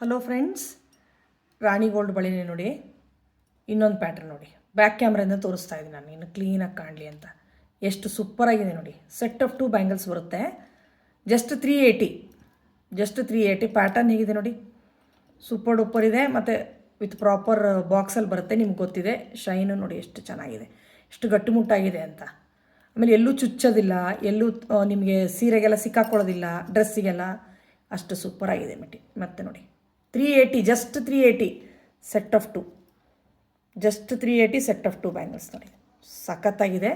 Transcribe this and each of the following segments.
Hello friends Rani gold ಬಳಿನೇ ನೋಡಿ, ಇನ್ನೊಂದು ಪ್ಯಾಟ್ರನ್ ನೋಡಿ. ಬ್ಯಾಕ್ ಕ್ಯಾಮ್ರಿಂದ ತೋರಿಸ್ತಾ ಇದ್ದೀನಿ ನಾನು, ಇನ್ನು ಕ್ಲೀನಾಗಿ ಕಾಣಲಿ ಅಂತ. ಎಷ್ಟು ಸೂಪರಾಗಿದೆ ನೋಡಿ. ಸೆಟ್ ಆಫ್ ಟೂ ಬ್ಯಾಂಗಲ್ಸ್ ಬರುತ್ತೆ. Just three eighty just three eighty pattern ಹೇಗಿದೆ ನೋಡಿ. ಸೂಪರ್ ಡೂಪರ್ ಇದೆ. ಮತ್ತು ವಿತ್ ಪ್ರಾಪರ್ ಬಾಕ್ಸಲ್ಲಿ ಬರುತ್ತೆ, ನಿಮ್ಗೆ ಗೊತ್ತಿದೆ. ಶೈನು ನೋಡಿ ಎಷ್ಟು ಚೆನ್ನಾಗಿದೆ. ಎಷ್ಟು ಗಟ್ಟಿಮುಟ್ಟಾಗಿದೆ ಅಂತ. ಆಮೇಲೆ ಎಲ್ಲೂ ಚುಚ್ಚೋದಿಲ್ಲ, ಎಲ್ಲೂ ನಿಮಗೆ ಸೀರೆಗೆಲ್ಲ ಸಿಕ್ಕಾಕೊಳ್ಳೋದಿಲ್ಲ ಡ್ರೆಸ್ಸಿಗೆಲ್ಲ ಅಷ್ಟು ಸೂಪರಾಗಿದೆ ಮೆಟಿ ಮತ್ತೆ ನೋಡಿ. Three eighty just three eighty set of two just three eighty set of two bangles ನೋಡಿ. ಸಖತ್ತಾಗಿದೆ.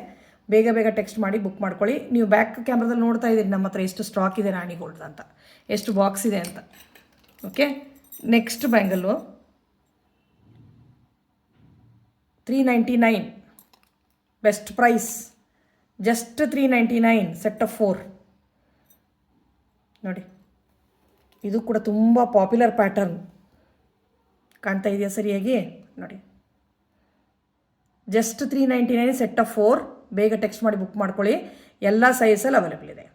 ಬೇಗ ಬೇಗ ಟೆಕ್ಸ್ಟ್ ಮಾಡಿ ಬುಕ್ ಮಾಡ್ಕೊಳ್ಳಿ. ನೀವು ಬ್ಯಾಕ್ ಕ್ಯಾಮ್ರಾದಲ್ಲಿ ನೋಡ್ತಾ ಇದ್ದೀರಿ, ನಮ್ಮ ಹತ್ರ ಎಷ್ಟು ಸ್ಟಾಕ್ ಇದೆ ರಾಣಿ ಗೋಲ್ಡ್ ಅಂತ. ಎಷ್ಟು ಬಾಕ್ಸ್ ಇದೆ ಅಂತ. Okay next bangle three ninety nine best price just three ninety nine set of four ನೋಡಿ. ಇದು ಕೂಡ ತುಂಬ ಪಾಪ್ಯುಲರ್ ಪ್ಯಾಟರ್ನ್ ಕಾಣ್ತಾ ಇದೆಯಾ ಸರಿಯಾಗಿ? ನೋಡಿ. Just three ninety nine set of four ಬೇಗ ಟೆಕ್ಸ್ಟ್ ಮಾಡಿ ಬುಕ್ ಮಾಡ್ಕೊಳ್ಳಿ. ಎಲ್ಲ ಸೈಜಲ್ಲಿ ಅವೈಲೇಬಲ್ ಇದೆ.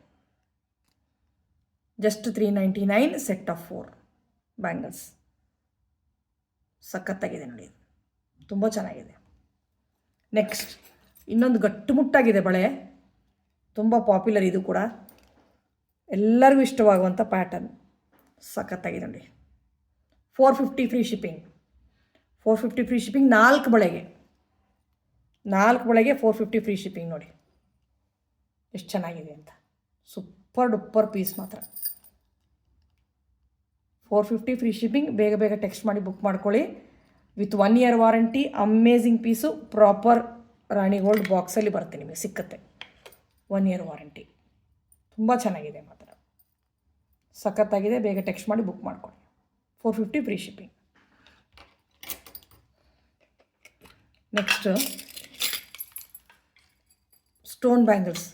Just three ninety nine set of four bangles ಸಖತ್ತಾಗಿದೆ ನೋಡಿ. ತುಂಬ ಚೆನ್ನಾಗಿದೆ. ನೆಕ್ಸ್ಟ್ ಇನ್ನೊಂದು ಗಟ್ಟುಮುಟ್ಟಾಗಿದೆ ಬಳೆ. ತುಂಬ ಪಾಪ್ಯುಲರ್ ಇದು ಕೂಡ. ಎಲ್ಲರಿಗೂ ಇಷ್ಟವಾಗುವಂಥ ಪ್ಯಾಟರ್ನ್ ಸಖತ್ತಾಗಿದೆ ನೋಡಿ. Four fifty free shipping four fifty free shipping ನಾಲ್ಕು ಬಳೆಗೆ. ನಾಲ್ಕು ಬಳೆಗೆ ಫೋರ್ ಫಿಫ್ಟಿ ಫ್ರೀ ಶಿಪ್ಪಿಂಗ್ ನೋಡಿ. ಎಷ್ಟು ಚೆನ್ನಾಗಿದೆ ಅಂತ. ಸೂಪರ್ ಡುಪ್ಪರ್ ಪೀಸ್ ಮಾತ್ರ. ಫೋರ್ ಫಿಫ್ಟಿ ಫ್ರೀ ಶಿಪ್ಪಿಂಗ್ ಬೇಗ ಬೇಗ ಟೆಕ್ಸ್ಟ್ ಮಾಡಿ ಬುಕ್ ಮಾಡ್ಕೊಳ್ಳಿ. With one year warranty amazing piece proper Rani gold ಬಾಕ್ಸಲ್ಲಿ ಬರುತ್ತೆ ನಿಮಗೆ, ಸಿಕ್ಕತ್ತೆ. ಒನ್ ಇಯರ್ ವಾರಂಟಿ ತುಂಬ ಚೆನ್ನಾಗಿದೆ ಮಾತ್ರ. ಸಖತ್ತಾಗಿದೆ, ಬೇಗ ಟೆಕ್ಸ್ಟ್ ಮಾಡಿ ಬುಕ್ ಮಾಡ್ಕೊಳ್ಳಿ four fifty free shipping next stone bangles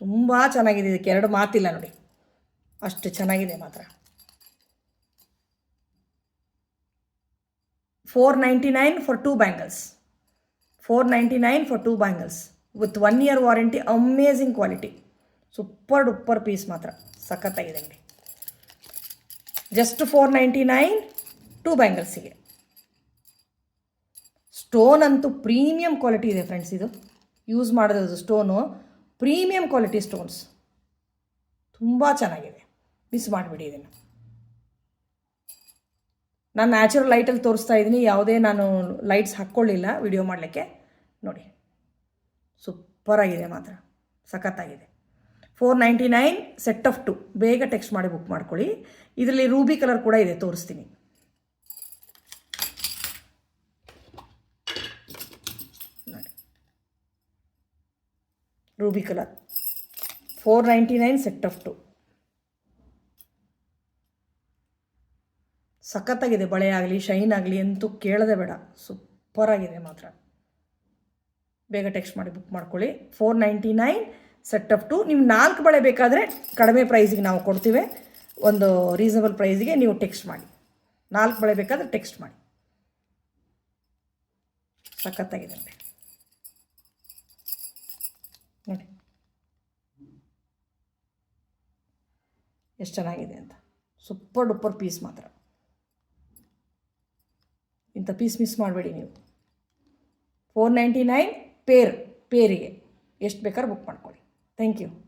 ತುಂಬ ಚೆನ್ನಾಗಿದೆ ಇದಕ್ಕೆ, ಎರಡು ಮಾತಿಲ್ಲ ನೋಡಿ. ಅಷ್ಟು ಚೆನ್ನಾಗಿದೆ ಮಾತ್ರ. Four ninety nine for two bangles four ninety nine for two bangles with one year warranty amazing quality super duper piece ಮಾತ್ರ ಸಖತ್ತಾಗಿದೆ ನೋಡಿ. Just four ninety nine two ಬ್ಯಾಂಗಲ್ಸಿಗೆ stone ಅಂತೂ ಪ್ರೀಮಿಯಂ ಕ್ವಾಲಿಟಿ ಇದೆ ಫ್ರೆಂಡ್ಸ್ ಇದು. ಯೂಸ್ ಮಾಡೋದು stone premium quality stones ತುಂಬ ಚೆನ್ನಾಗಿದೆ. Miss ಮಾಡಿಬಿಡಿ ಇದನ್ನು. ನಾನು ನ್ಯಾಚುರಲ್ ಲೈಟಲ್ಲಿ ತೋರಿಸ್ತಾ ಇದ್ದೀನಿ ಯಾವುದೇ ನಾನು ಲೈಟ್ಸ್ ಹಾಕ್ಕೊಳ್ಳಿಲ್ಲ. ವಿಡಿಯೋ ಮಾಡಲಿಕ್ಕೆ. ನೋಡಿ. ಸೂಪರಾಗಿದೆ ಮಾತ್ರ. ಸಖತ್ತಾಗಿದೆ. Four ninety nine set of two ಬೇಗ ಟೆಕ್ಸ್ಟ್ ಮಾಡಿ ಬುಕ್ ಮಾಡ್ಕೊಳ್ಳಿ. ಇದರಲ್ಲಿ ರೂಬಿ ಕಲರ್ ಕೂಡ ಇದೆ, ತೋರಿಸ್ತೀನಿ. Ruby colour four ninety nine set of two ಸಖತ್ತಾಗಿದೆ, ಬಳೆ ಆಗಲಿ ಶೈನ್ ಆಗಲಿ ಅಂತೂ ಕೇಳದೆ ಬೇಡ. ಸೂಪರಾಗಿದೆ ಮಾತ್ರ. ಬೇಗ ಟೆಕ್ಸ್ಟ್ ಮಾಡಿ ಬುಕ್ ಮಾಡ್ಕೊಳ್ಳಿ. Four ninety nine set of two ನೀವು ನಾಲ್ಕು ಬಳೆ ಬೇಕಾದರೆ ಕಡಿಮೆ ಪ್ರೈಸಿಗೆ ನಾವು ಕೊಡ್ತೀವಿ. ಒಂದು ರೀಸನಬಲ್ ಪ್ರೈಸಿಗೆ ನೀವು ಟೆಕ್ಸ್ಟ್ ಮಾಡಿ. ನಾಲ್ಕು ಬಳೆ ಬೇಕಾದರೆ ಟೆಕ್ಸ್ಟ್ ಮಾಡಿ. ಸಖತ್ತಾಗಿದೆ ನೋಡಿ. ಎಷ್ಟು ಚೆನ್ನಾಗಿದೆ ಅಂತ. ಸೂಪರ್ ಡುಪ್ಪರ್ ಪೀಸ್ ಮಾತ್ರ. ಇಂಥ ಪೀಸ್ ಮಿಸ್ ಮಾಡಬೇಡಿ ನೀವು. ಫೋರ್ ನೈಂಟಿ ನೈನ್ ಪೇರ್ ಪೇರಿಗೆ ಎಷ್ಟು ಬೇಕಾದ್ರೆ ಬುಕ್ ಮಾಡ್ಕೊಳ್ಳಿ Thank you.